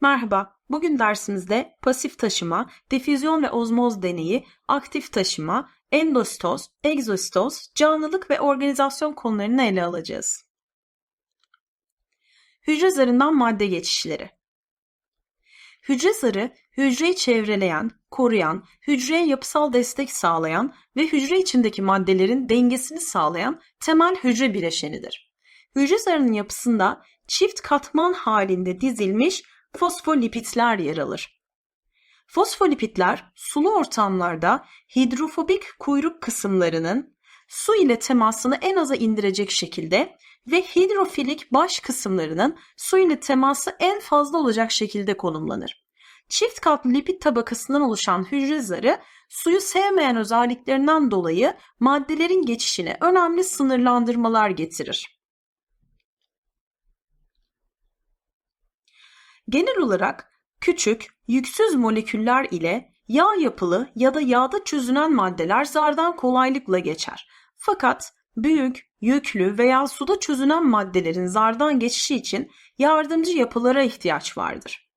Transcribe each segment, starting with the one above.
Merhaba, bugün dersimizde pasif taşıma, difüzyon ve ozmoz deneyi, aktif taşıma, endositoz, egzositoz, canlılık ve organizasyon konularını ele alacağız. Hücre zarından madde geçişleri. Hücre zarı, hücreyi çevreleyen, koruyan, hücreye yapısal destek sağlayan ve hücre içindeki maddelerin dengesini sağlayan temel hücre bileşenidir. Hücre zarının yapısında çift katman halinde dizilmiş fosfolipitler yer alır. Fosfolipitler sulu ortamlarda hidrofobik kuyruk kısımlarının su ile temasını en aza indirecek şekilde ve hidrofilik baş kısımlarının su ile teması en fazla olacak şekilde konumlanır. Çift katlı lipid tabakasından oluşan hücre zarı suyu sevmeyen özelliklerinden dolayı maddelerin geçişine önemli sınırlandırmalar getirir. Genel olarak küçük, yüksüz moleküller ile yağ yapılı ya da yağda çözünen maddeler zardan kolaylıkla geçer. Fakat büyük, yüklü veya suda çözünen maddelerin zardan geçişi için yardımcı yapılara ihtiyaç vardır.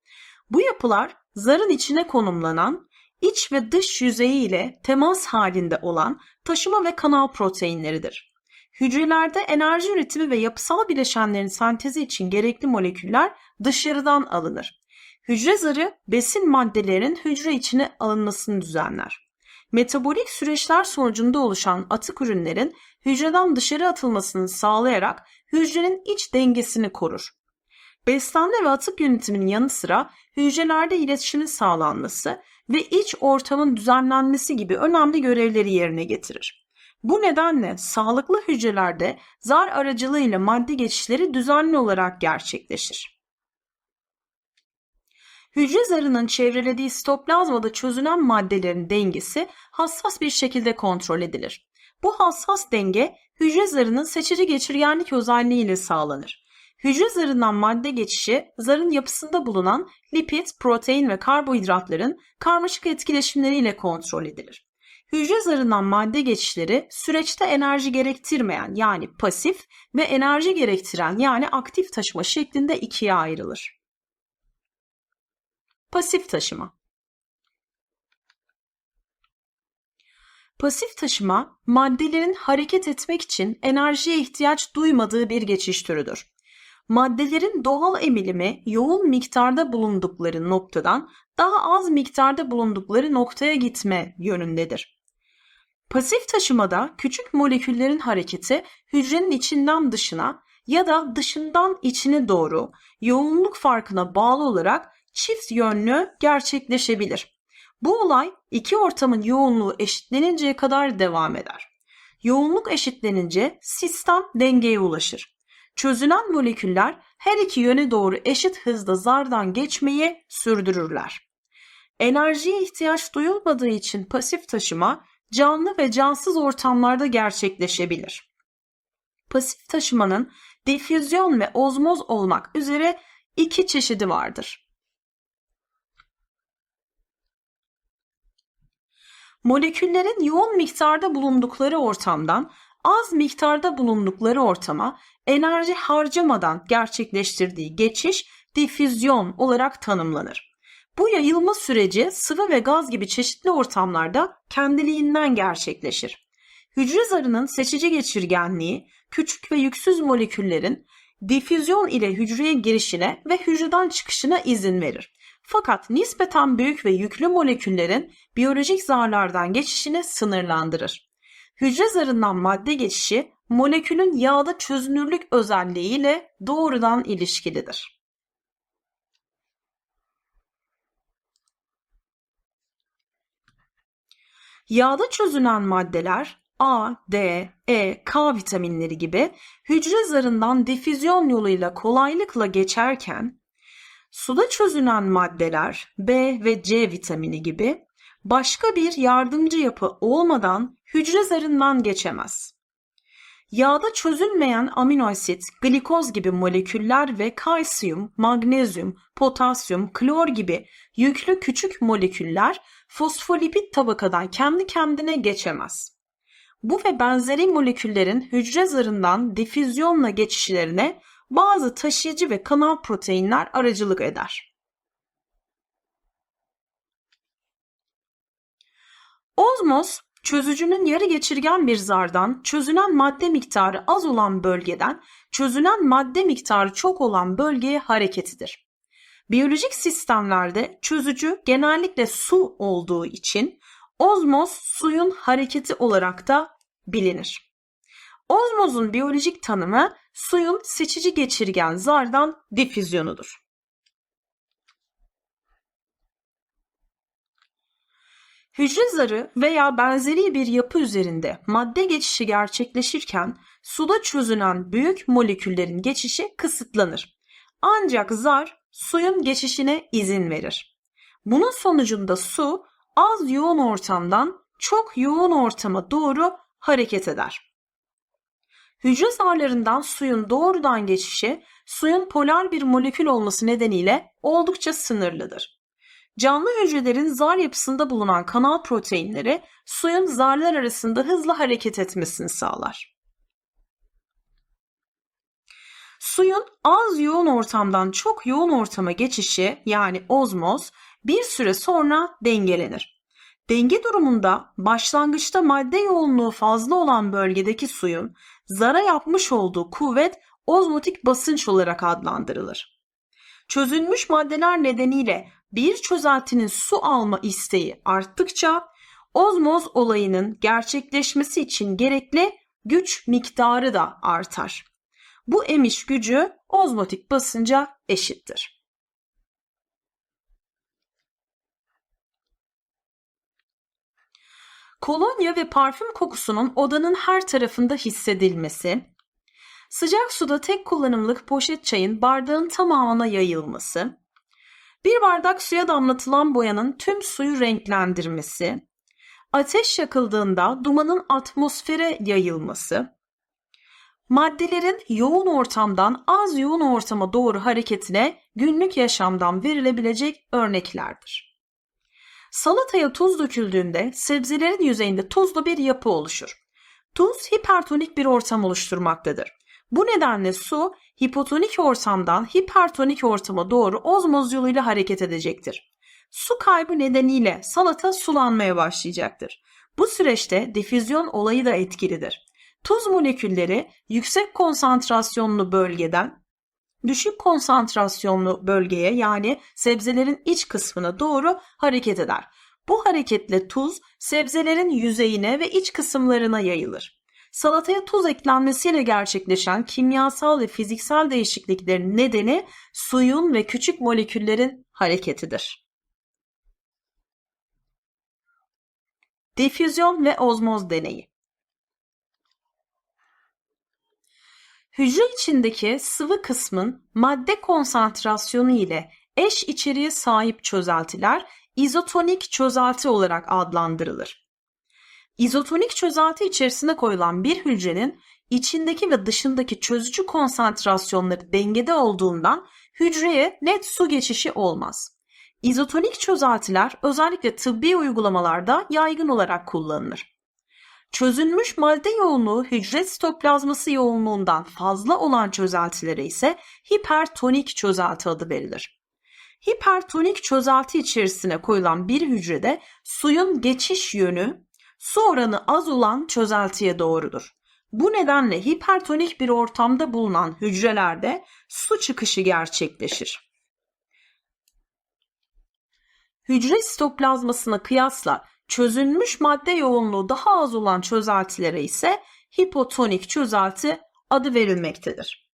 Bu yapılar zarın içine konumlanan, iç ve dış yüzeyi ile temas halinde olan taşıma ve kanal proteinleridir. Hücrelerde enerji üretimi ve yapısal bileşenlerin sentezi için gerekli moleküller dışarıdan alınır. Hücre zarı besin maddelerinin hücre içine alınmasını düzenler. Metabolik süreçler sonucunda oluşan atık ürünlerin hücreden dışarı atılmasını sağlayarak hücrenin iç dengesini korur. Beslenme ve atık yönetiminin yanı sıra hücrelerde iletişimin sağlanması ve iç ortamın düzenlenmesi gibi önemli görevleri yerine getirir. Bu nedenle sağlıklı hücrelerde zar aracılığıyla madde geçişleri düzenli olarak gerçekleşir. Hücre zarının çevrelediği sitoplazmada çözünen maddelerin dengesi hassas bir şekilde kontrol edilir. Bu hassas denge hücre zarının seçici geçirgenlik özelliği ile sağlanır. Hücre zarından madde geçişi zarın yapısında bulunan lipid, protein ve karbohidratların karmaşık etkileşimleriyle kontrol edilir. Hücre zarından madde geçişleri süreçte enerji gerektirmeyen yani pasif ve enerji gerektiren yani aktif taşıma şeklinde ikiye ayrılır. Pasif taşıma Pasif taşıma, maddelerin hareket etmek için enerjiye ihtiyaç duymadığı bir geçiş türüdür. Maddelerin doğal emilimi yoğun miktarda bulundukları noktadan daha az miktarda bulundukları noktaya gitme yönündedir. Pasif taşımada küçük moleküllerin hareketi hücrenin içinden dışına ya da dışından içine doğru yoğunluk farkına bağlı olarak çift yönlü gerçekleşebilir. Bu olay iki ortamın yoğunluğu eşitleninceye kadar devam eder. Yoğunluk eşitlenince sistem dengeye ulaşır. Çözülen moleküller her iki yöne doğru eşit hızda zardan geçmeyi sürdürürler. Enerjiye ihtiyaç duyulmadığı için pasif taşıma canlı ve cansız ortamlarda gerçekleşebilir. Pasif taşımanın difüzyon ve ozmoz olmak üzere iki çeşidi vardır. Moleküllerin yoğun miktarda bulundukları ortamdan az miktarda bulundukları ortama enerji harcamadan gerçekleştirdiği geçiş difüzyon olarak tanımlanır. Bu yayılma süreci sıvı ve gaz gibi çeşitli ortamlarda kendiliğinden gerçekleşir. Hücre zarının seçici geçirgenliği küçük ve yüksüz moleküllerin difüzyon ile hücreye girişine ve hücreden çıkışına izin verir. Fakat nispeten büyük ve yüklü moleküllerin biyolojik zarlardan geçişini sınırlandırır. Hücre zarından madde geçişi molekülün yağda çözünürlük özelliğiyle doğrudan ilişkilidir. Yağda çözünen maddeler A, D, E, K vitaminleri gibi hücre zarından difüzyon yoluyla kolaylıkla geçerken suda çözünen maddeler B ve C vitamini gibi başka bir yardımcı yapı olmadan hücre zarından geçemez. Yağda çözülmeyen amino asit, glikoz gibi moleküller ve kalsiyum, magnezyum, potasyum, klor gibi yüklü küçük moleküller fosfolipid tabakadan kendi kendine geçemez. Bu ve benzeri moleküllerin hücre zarından difüzyonla geçişlerine bazı taşıyıcı ve kanal proteinler aracılık eder. Ozmoz, çözücünün yarı geçirgen bir zardan çözünen madde miktarı az olan bölgeden çözünen madde miktarı çok olan bölgeye hareketidir. Biyolojik sistemlerde çözücü genellikle su olduğu için ozmoz suyun hareketi olarak da bilinir. Ozmozun biyolojik tanımı suyun seçici geçirgen zardan difüzyonudur. Hücre zarı veya benzeri bir yapı üzerinde madde geçişi gerçekleşirken suda çözünen büyük moleküllerin geçişi kısıtlanır. Ancak zar suyun geçişine izin verir. Bunun sonucunda su az yoğun ortamdan çok yoğun ortama doğru hareket eder. Hücre zarlarından suyun doğrudan geçişi suyun polar bir molekül olması nedeniyle oldukça sınırlıdır. Canlı hücrelerin zar yapısında bulunan kanal proteinleri suyun zarlar arasında hızlı hareket etmesini sağlar. Suyun az yoğun ortamdan çok yoğun ortama geçişi yani ozmoz bir süre sonra dengelenir. Denge durumunda başlangıçta madde yoğunluğu fazla olan bölgedeki suyun zara yapmış olduğu kuvvet ozmotik basınç olarak adlandırılır. Çözülmüş maddeler nedeniyle bir çözeltinin su alma isteği arttıkça ozmoz olayının gerçekleşmesi için gerekli güç miktarı da artar. Bu emiş gücü ozmotik basınca eşittir. Kolonya ve parfüm kokusunun odanın her tarafında hissedilmesi, sıcak suda tek kullanımlık poşet çayın bardağın tamamına yayılması, bir bardak suya damlatılan boyanın tüm suyu renklendirmesi, ateş yakıldığında dumanın atmosfere yayılması, maddelerin yoğun ortamdan az yoğun ortama doğru hareketine günlük yaşamdan verilebilecek örneklerdir. Salataya tuz döküldüğünde sebzelerin yüzeyinde tuzlu bir yapı oluşur. Tuz hipertonik bir ortam oluşturmaktadır. Bu nedenle su hipotonik ortamdan hipertonik ortama doğru ozmoz yoluyla hareket edecektir. Su kaybı nedeniyle salata sulanmaya başlayacaktır. Bu süreçte difüzyon olayı da etkilidir. Tuz molekülleri yüksek konsantrasyonlu bölgeden düşük konsantrasyonlu bölgeye yani sebzelerin iç kısmına doğru hareket eder. Bu hareketle tuz sebzelerin yüzeyine ve iç kısımlarına yayılır. Salataya tuz eklenmesiyle gerçekleşen kimyasal ve fiziksel değişikliklerin nedeni suyun ve küçük moleküllerin hareketidir. Difüzyon ve ozmoz deneyi Hücre içindeki sıvı kısmın madde konsantrasyonu ile eş içeriğe sahip çözeltiler izotonik çözelti olarak adlandırılır. İzotonik çözelti içerisine koyulan bir hücrenin içindeki ve dışındaki çözücü konsantrasyonları dengede olduğundan hücreye net su geçişi olmaz. İzotonik çözeltiler özellikle tıbbi uygulamalarda yaygın olarak kullanılır. Çözülmüş madde yoğunluğu hücre sitoplazması yoğunluğundan fazla olan çözeltilere ise hipertonik çözelti adı verilir. Hipertonik çözelti içerisine koyulan bir hücrede suyun geçiş yönü su oranı az olan çözeltiye doğrudur. Bu nedenle hipertonik bir ortamda bulunan hücrelerde su çıkışı gerçekleşir. Hücre sitoplazmasına kıyasla çözülmüş madde yoğunluğu daha az olan çözeltilere ise hipotonik çözelti adı verilmektedir.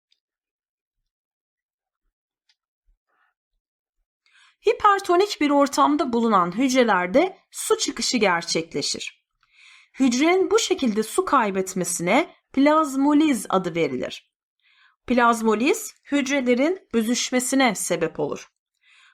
Hipertonik bir ortamda bulunan hücrelerde su çıkışı gerçekleşir. Hücrenin bu şekilde su kaybetmesine plazmoliz adı verilir. Plazmoliz hücrelerin büzüşmesine sebep olur.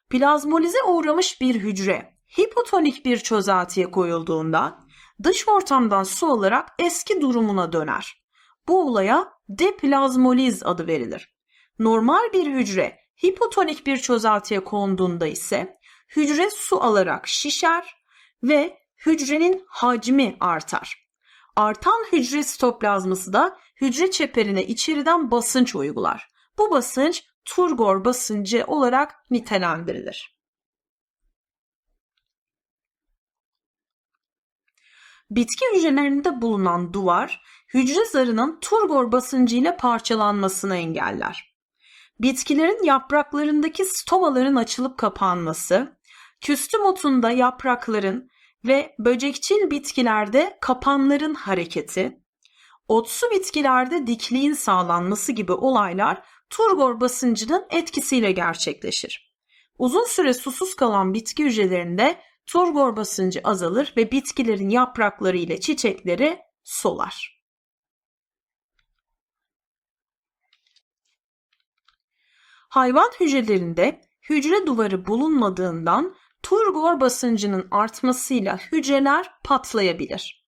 Plazmolize uğramış bir hücre hipotonik bir çözeltiye koyulduğunda dış ortamdan su alarak eski durumuna döner. Bu olaya deplazmoliz adı verilir. Normal bir hücre hipotonik bir çözeltiye konduğunda ise hücre su alarak şişer ve hücrenin hacmi artar. Artan hücre sitoplazması da hücre çeperine içeriden basınç uygular. Bu basınç Turgor basıncı olarak nitelendirilir. Bitki hücrelerinde bulunan duvar, hücre zarının turgor basıncı ile parçalanmasını engeller. Bitkilerin yapraklarındaki stomaların açılıp kapanması, küstüm otunda yaprakların ve böcekçil bitkilerde kapanların hareketi, otsu bitkilerde dikliğin sağlanması gibi olaylar turgor basıncının etkisiyle gerçekleşir. Uzun süre susuz kalan bitki hücrelerinde turgor basıncı azalır ve bitkilerin yaprakları ile çiçekleri solar. Hayvan hücrelerinde hücre duvarı bulunmadığından turgor basıncının artmasıyla hücreler patlayabilir.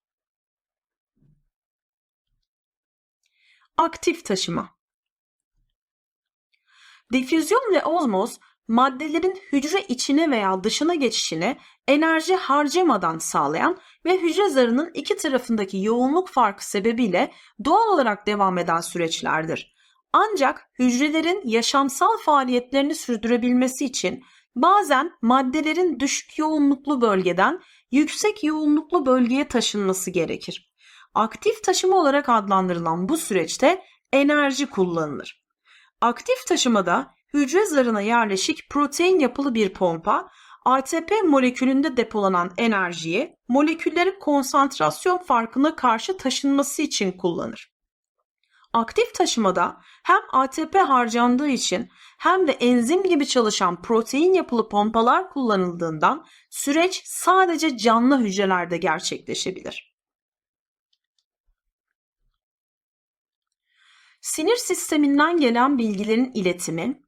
Aktif taşıma Difüzyon ve ozmoz maddelerin hücre içine veya dışına geçişini enerji harcamadan sağlayan ve hücre zarının iki tarafındaki yoğunluk farkı sebebiyle doğal olarak devam eden süreçlerdir. Ancak hücrelerin yaşamsal faaliyetlerini sürdürebilmesi için bazen maddelerin düşük yoğunluklu bölgeden yüksek yoğunluklu bölgeye taşınması gerekir. Aktif taşıma olarak adlandırılan bu süreçte enerji kullanılır. Aktif taşımada hücre zarına yerleşik protein yapılı bir pompa ATP molekülünde depolanan enerjiyi moleküllerin konsantrasyon farkına karşı taşınması için kullanır. Aktif taşımada hem ATP harcandığı için hem de enzim gibi çalışan protein yapılı pompalar kullanıldığından süreç sadece canlı hücrelerde gerçekleşebilir. Sinir sisteminden gelen bilgilerin iletimi,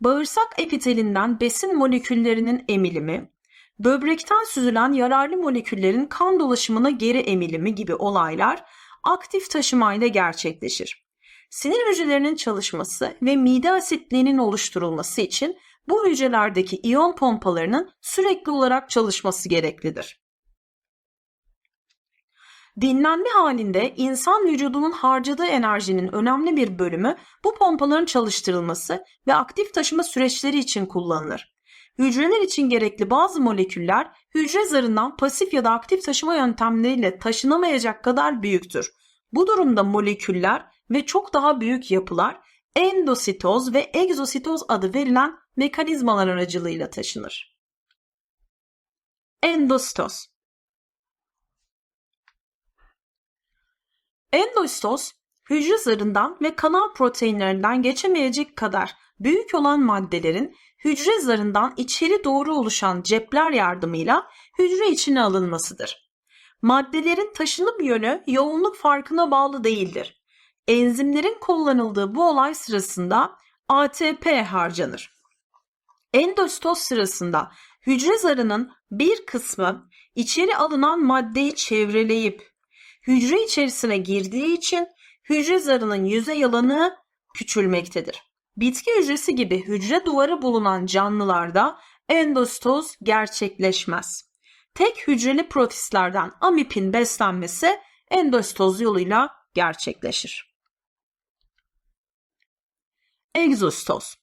bağırsak epitelinden besin moleküllerinin emilimi, böbrekten süzülen yararlı moleküllerin kan dolaşımına geri emilimi gibi olaylar aktif taşımayla gerçekleşir. Sinir hücrelerinin çalışması ve mide asitliğinin oluşturulması için bu hücrelerdeki iyon pompalarının sürekli olarak çalışması gereklidir. Dinlenme halinde insan vücudunun harcadığı enerjinin önemli bir bölümü bu pompaların çalıştırılması ve aktif taşıma süreçleri için kullanılır. Hücreler için gerekli bazı moleküller hücre zarından pasif ya da aktif taşıma yöntemleriyle taşınamayacak kadar büyüktür. Bu durumda moleküller ve çok daha büyük yapılar endositoz ve egzositoz adı verilen mekanizmalar aracılığıyla taşınır. Endositoz Endositoz, hücre zarından ve kanal proteinlerinden geçemeyecek kadar büyük olan maddelerin hücre zarından içeri doğru oluşan cepler yardımıyla hücre içine alınmasıdır. Maddelerin taşınım yönü yoğunluk farkına bağlı değildir. Enzimlerin kullanıldığı bu olay sırasında ATP harcanır. Endositoz sırasında hücre zarının bir kısmı içeri alınan maddeyi çevreleyip hücre içerisine girdiği için hücre zarının yüzey alanı küçülmektedir. Bitki hücresi gibi hücre duvarı bulunan canlılarda endositoz gerçekleşmez. Tek hücreli protistlerden amipin beslenmesi endositoz yoluyla gerçekleşir. Egzositoz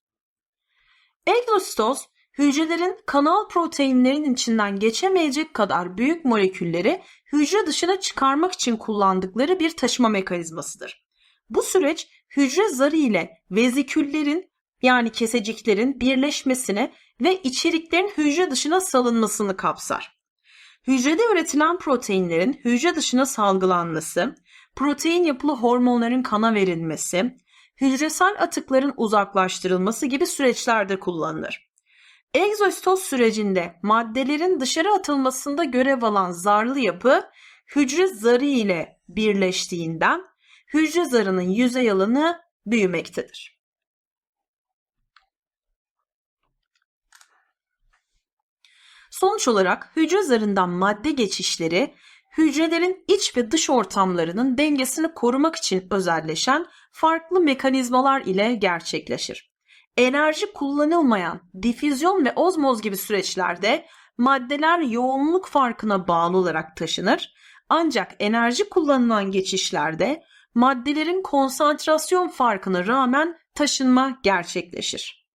Egzositoz hücrelerin kanal proteinlerin içinden geçemeyecek kadar büyük molekülleri hücre dışına çıkarmak için kullandıkları bir taşıma mekanizmasıdır. Bu süreç hücre zarı ile veziküllerin yani keseciklerin birleşmesini ve içeriklerin hücre dışına salınmasını kapsar. Hücrede üretilen proteinlerin hücre dışına salgılanması, protein yapılı hormonların kana verilmesi, hücresel atıkların uzaklaştırılması gibi süreçlerde kullanılır. Egzositoz sürecinde maddelerin dışarı atılmasında görev alan zarlı yapı hücre zarı ile birleştiğinden hücre zarının yüzey alanı büyümektedir. Sonuç olarak hücre zarından madde geçişleri hücrelerin iç ve dış ortamlarının dengesini korumak için özelleşen farklı mekanizmalar ile gerçekleşir enerji kullanılmayan difüzyon ve ozmoz gibi süreçlerde maddeler yoğunluk farkına bağlı olarak taşınır. Ancak enerji kullanılan geçişlerde maddelerin konsantrasyon farkına rağmen taşınma gerçekleşir.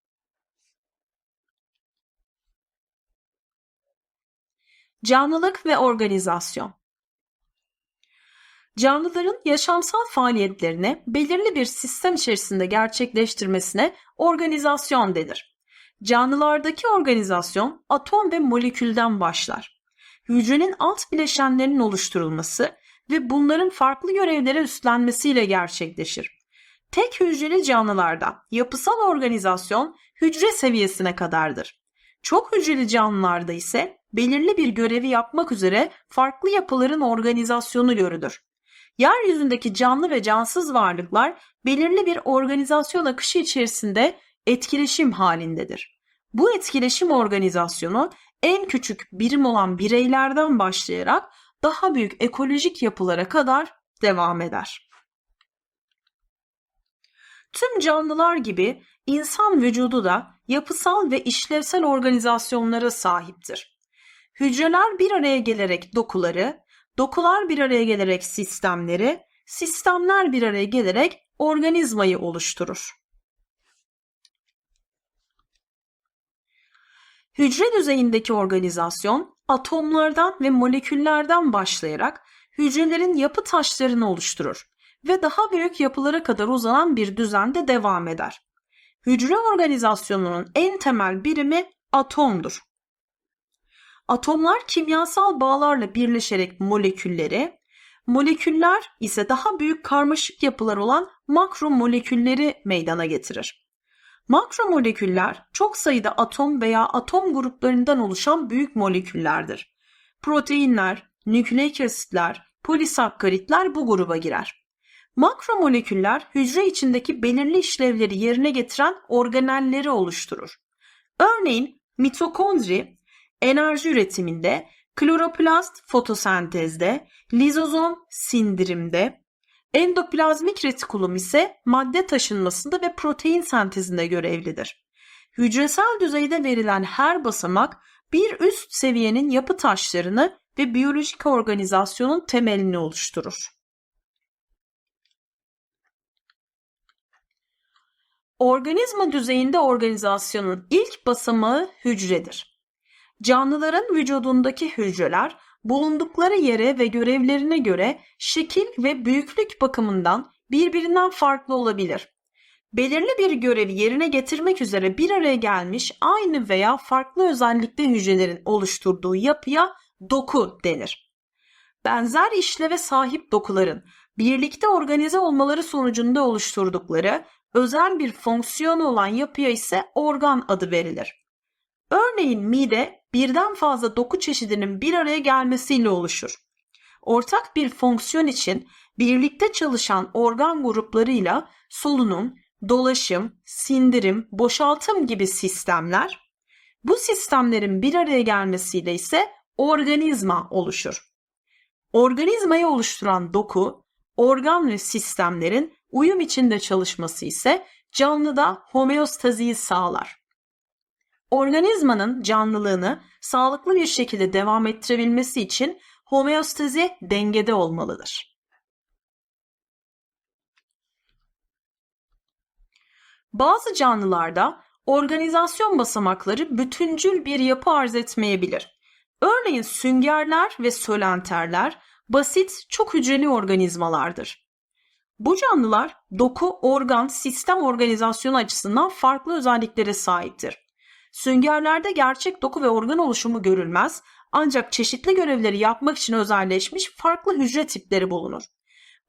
Canlılık ve organizasyon Canlıların yaşamsal faaliyetlerini belirli bir sistem içerisinde gerçekleştirmesine organizasyon denir. Canlılardaki organizasyon atom ve molekülden başlar. Hücrenin alt bileşenlerinin oluşturulması ve bunların farklı görevlere üstlenmesiyle gerçekleşir. Tek hücreli canlılarda yapısal organizasyon hücre seviyesine kadardır. Çok hücreli canlılarda ise belirli bir görevi yapmak üzere farklı yapıların organizasyonu görülür. Yeryüzündeki canlı ve cansız varlıklar belirli bir organizasyon akışı içerisinde etkileşim halindedir. Bu etkileşim organizasyonu en küçük birim olan bireylerden başlayarak daha büyük ekolojik yapılara kadar devam eder. Tüm canlılar gibi insan vücudu da yapısal ve işlevsel organizasyonlara sahiptir. Hücreler bir araya gelerek dokuları, dokular bir araya gelerek sistemleri, sistemler bir araya gelerek organizmayı oluşturur. Hücre düzeyindeki organizasyon atomlardan ve moleküllerden başlayarak hücrelerin yapı taşlarını oluşturur ve daha büyük yapılara kadar uzanan bir düzende devam eder. Hücre organizasyonunun en temel birimi atomdur. Atomlar kimyasal bağlarla birleşerek molekülleri, moleküller ise daha büyük karmaşık yapılar olan makro molekülleri meydana getirir. Makro moleküller çok sayıda atom veya atom gruplarından oluşan büyük moleküllerdir. Proteinler, nükleik asitler, polisakkaritler bu gruba girer. Makro moleküller hücre içindeki belirli işlevleri yerine getiren organelleri oluşturur. Örneğin mitokondri enerji üretiminde, kloroplast fotosentezde, lizozom sindirimde, endoplazmik retikulum ise madde taşınmasında ve protein sentezinde görevlidir. Hücresel düzeyde verilen her basamak bir üst seviyenin yapı taşlarını ve biyolojik organizasyonun temelini oluşturur. Organizma düzeyinde organizasyonun ilk basamağı hücredir. Canlıların vücudundaki hücreler bulundukları yere ve görevlerine göre şekil ve büyüklük bakımından birbirinden farklı olabilir. Belirli bir görevi yerine getirmek üzere bir araya gelmiş aynı veya farklı özellikte hücrelerin oluşturduğu yapıya doku denir. Benzer işleve sahip dokuların birlikte organize olmaları sonucunda oluşturdukları özel bir fonksiyonu olan yapıya ise organ adı verilir. Örneğin mide birden fazla doku çeşidinin bir araya gelmesiyle oluşur. Ortak bir fonksiyon için birlikte çalışan organ gruplarıyla solunum, dolaşım, sindirim, boşaltım gibi sistemler, bu sistemlerin bir araya gelmesiyle ise organizma oluşur. Organizmayı oluşturan doku, organ ve sistemlerin uyum içinde çalışması ise canlıda homeostaziyi sağlar. Organizmanın canlılığını sağlıklı bir şekilde devam ettirebilmesi için homeostazi dengede olmalıdır. Bazı canlılarda organizasyon basamakları bütüncül bir yapı arz etmeyebilir. Örneğin süngerler ve sölenterler basit çok hücreli organizmalardır. Bu canlılar doku, organ, sistem organizasyonu açısından farklı özelliklere sahiptir. Süngerlerde gerçek doku ve organ oluşumu görülmez ancak çeşitli görevleri yapmak için özelleşmiş farklı hücre tipleri bulunur.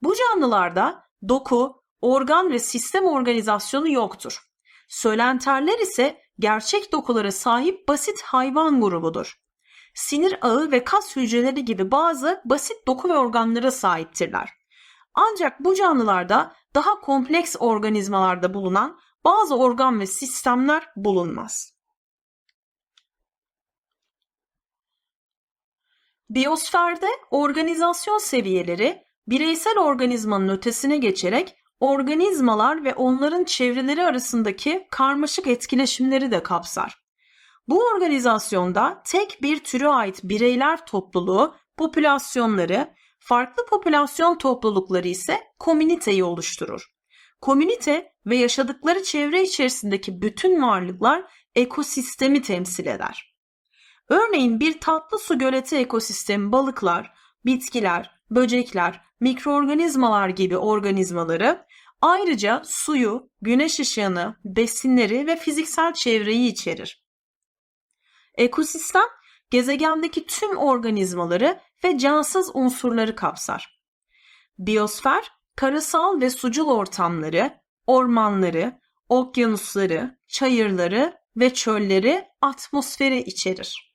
Bu canlılarda doku, organ ve sistem organizasyonu yoktur. Sölenterler ise gerçek dokulara sahip basit hayvan grubudur. Sinir ağı ve kas hücreleri gibi bazı basit doku ve organlara sahiptirler. Ancak bu canlılarda daha kompleks organizmalarda bulunan bazı organ ve sistemler bulunmaz. Biyosferde organizasyon seviyeleri bireysel organizmanın ötesine geçerek organizmalar ve onların çevreleri arasındaki karmaşık etkileşimleri de kapsar. Bu organizasyonda tek bir türe ait bireyler topluluğu popülasyonları, Farklı popülasyon toplulukları ise komüniteyi oluşturur. Komünite ve yaşadıkları çevre içerisindeki bütün varlıklar ekosistemi temsil eder. Örneğin bir tatlı su göleti ekosistemi balıklar, bitkiler, böcekler, mikroorganizmalar gibi organizmaları ayrıca suyu, güneş ışığını, besinleri ve fiziksel çevreyi içerir. Ekosistem gezegendeki tüm organizmaları ve cansız unsurları kapsar. Biyosfer, karasal ve sucul ortamları, ormanları, okyanusları, çayırları ve çölleri atmosferi içerir.